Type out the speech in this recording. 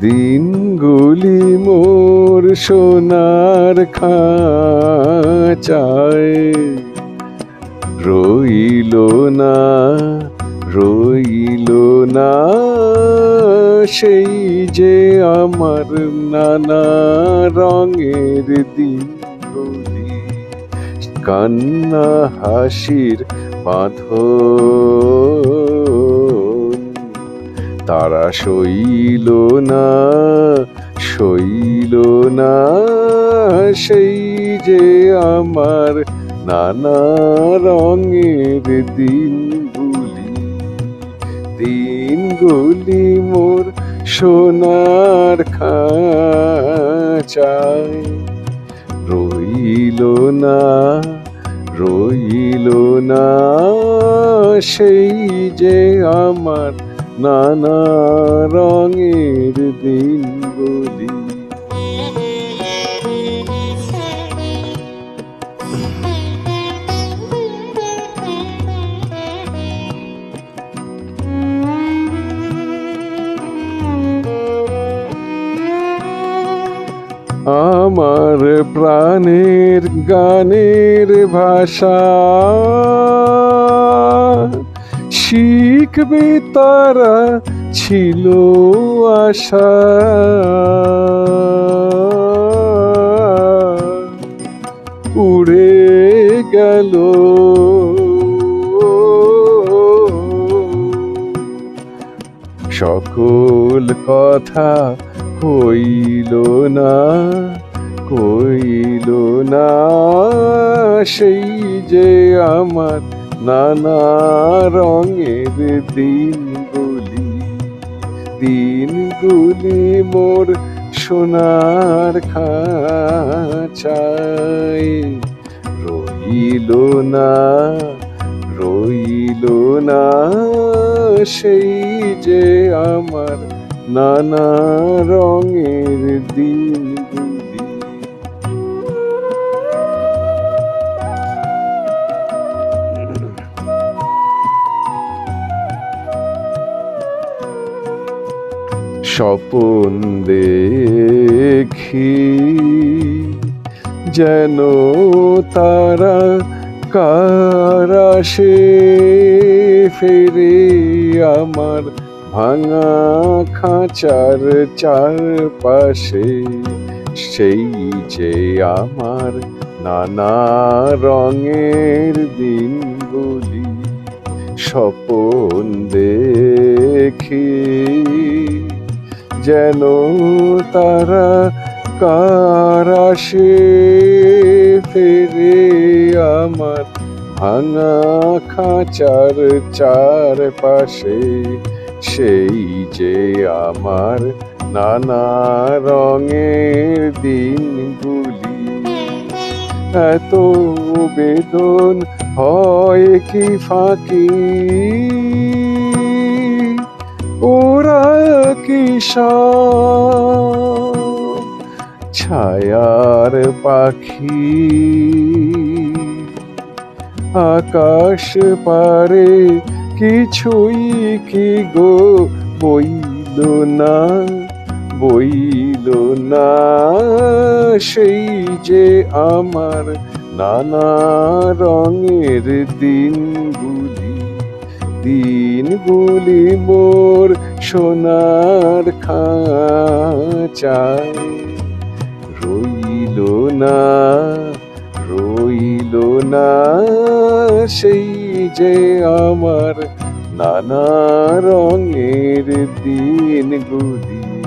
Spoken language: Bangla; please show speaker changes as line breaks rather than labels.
দিনগুলি মোর সোনার খাঁচায়। রইল না রইল না সেই যে আমার নানা রঙের কান্না হাসির বাঁধন। তারা সইল না সইল না, সেই যে আমার নানা রঙের দিনগুলি। দিনগুলি মোর সোনার খাঁচায়। রইল না রইল না সেই যে আমার নানা রঙের দিনগুলি আমার প্রাণের গানের ভাষা। শিখবে তারা ছিল আশা। উড়ে গেল। সকল কথা কইল না কইল না, সেই যে আমার নানা রঙের দিনগুলি দিনগুলি মোর সোনার খাঁচায়। রইল না রইল না, সেই যে আমার নানা রঙের দিনগুলি স্বপন দেখি যেন তারা কারাসে ফেরে আমার ভাঙা খাঁচার চারপাশে, সেই যে আমার নানা রঙের দিনগুলি স্বপন দেখি, যেন তারা কারাসে ফেরে আমার ভাঙা খাঁচার চারপাশে সেই যে আমার নানা রঙের দিনগুলি। এত বেদন হয় কি ফাঁকি? ওরা কি ছায়ার পাখি? আকাশ পারে কিছুই কি গো? বইল না বইল না। সেই যে আমার নানা রঙের দিনগুলি দিনগুলি মোর সোনার খাঁচায়। রইল না রইল না, সেই যে আমার নানা রঙের দিনগুলি